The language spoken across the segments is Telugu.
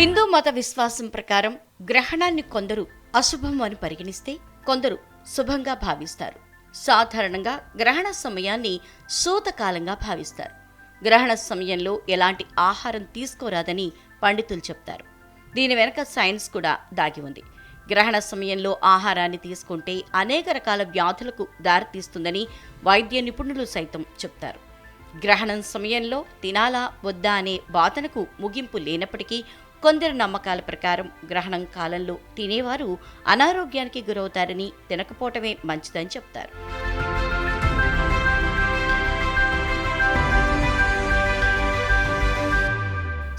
హిందూ మత విశ్వాసం ప్రకారం గ్రహణాన్ని కొందరు అశుభం అని పరిగణిస్తే కొందరు శుభంగా భావిస్తారు. సాధారణంగా గ్రహణ సమయాన్ని సూతకాలంగా భావిస్తారు. గ్రహణ సమయంలో ఎలాంటి ఆహారం తీసుకోరాదని పండితులు చెప్తారు. దీని వెనక సైన్స్ కూడా దాగి ఉంది. గ్రహణ సమయంలో ఆహారాన్ని తీసుకుంటే అనేక రకాల వ్యాధులకు దారితీస్తుందని వైద్య నిపుణులు సైతం చెప్తారు. గ్రహణం సమయంలో తినాలా వద్దా అనే వాదనకు ముగింపు లేనప్పటికీ కొందరి నమ్మకాల ప్రకారం గ్రహణం కాలంలో తినేవారు అనారోగ్యానికి గురవుతారని తినకపోవటమే మంచిదని చెప్తారు.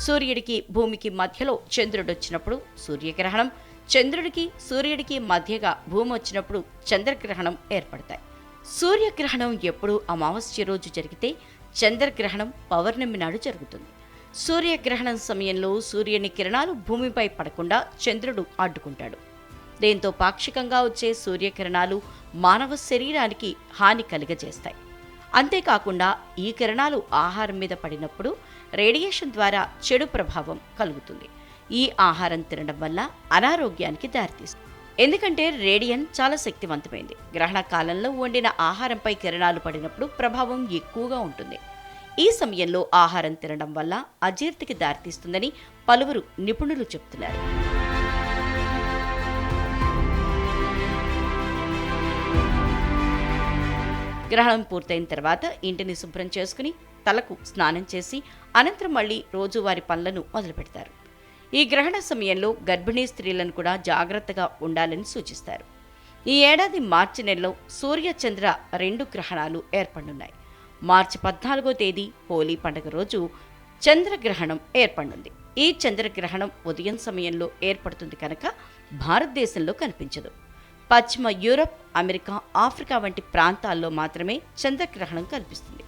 సూర్యుడికి భూమికి మధ్యలో చంద్రుడు వచ్చినప్పుడు సూర్యగ్రహణం చంద్రుడికి సూర్యుడికి మధ్యగా భూమి వచ్చినప్పుడు చంద్రగ్రహణం ఏర్పడతాయి. సూర్యగ్రహణం ఎప్పుడు అమావాస్య రోజు జరిగితే చంద్రగ్రహణం పౌర్ణమి నాడు జరుగుతుంది. సూర్యగ్రహణం సమయంలో సూర్యుని కిరణాలు భూమిపై పడకుండా చంద్రుడు అడ్డుకుంటాడు. దీంతో పాక్షికంగా వచ్చే సూర్యకిరణాలు మానవ శరీరానికి హాని కలిగజేస్తాయి. అంతేకాకుండా ఈ కిరణాలు ఆహారం మీద పడినప్పుడు రేడియేషన్ ద్వారా చెడు ప్రభావం కలుగుతుంది. ఈ ఆహారం తినడం వల్ల అనారోగ్యానికి దారితీస్తుంది. ఎందుకంటే రేడియన్ చాలా శక్తివంతమైంది. గ్రహణ కాలంలో వండిన ఆహారంపై కిరణాలు పడినప్పుడు ప్రభావం ఎక్కువగా ఉంటుంది. ఈ సమయంలో ఆహారం తినడం వల్ల అజీర్తికి దారితీస్తుందని పలువురు నిపుణులు చెబుతున్నారు. గ్రహణం పూర్తయిన తర్వాత ఇంటిని శుభ్రం చేసుకుని తలకు స్నానం చేసి అనంతరం మళ్ళీ రోజువారి పనులను మొదలుపెడతారు ఈ గ్రహణ సమయంలో గర్భిణీ స్త్రీలను కూడా జాగ్రత్తగా ఉండాలని సూచిస్తారు. ఈ ఏడాది మార్చి నెలలో సూర్య చంద్ర రెండు గ్రహణాలు ఏర్పడున్నాయి మార్చి పద్నాలుగో తేదీ హోలీ పండుగ రోజు చంద్రగ్రహణం ఏర్పడింది ఈ చంద్రగ్రహణం ఉదయం సమయంలో ఏర్పడుతుంది కనుక భారతదేశంలో కనిపించదు. పశ్చిమ యూరప్ అమెరికా ఆఫ్రికా వంటి ప్రాంతాల్లో మాత్రమే చంద్రగ్రహణం కనిపిస్తుంది.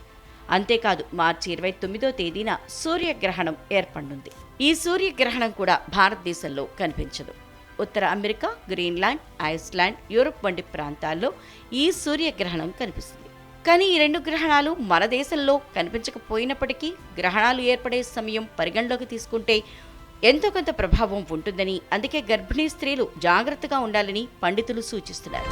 అంతేకాదు మార్చి ఇరవై తొమ్మిదో తేదీన సూర్యగ్రహణం ఏర్పడింది ఈ సూర్యగ్రహణం కూడా భారతదేశంలో కనిపించదు. ఉత్తర అమెరికా గ్రీన్లాండ్ ఐస్లాండ్ యూరప్ వంటి ప్రాంతాల్లో ఈ సూర్యగ్రహణం కనిపిస్తుంది. కానీ ఈ రెండు గ్రహణాలు మన దేశంలో కనిపించకపోయినప్పటికీ గ్రహణాలు ఏర్పడే సమయం పరిగణలోకి తీసుకుంటే ఎంతో కొంత ప్రభావం ఉంటుందని అందుకే గర్భిణీ స్త్రీలు జాగ్రత్తగా ఉండాలని పండితులు సూచిస్తున్నారు.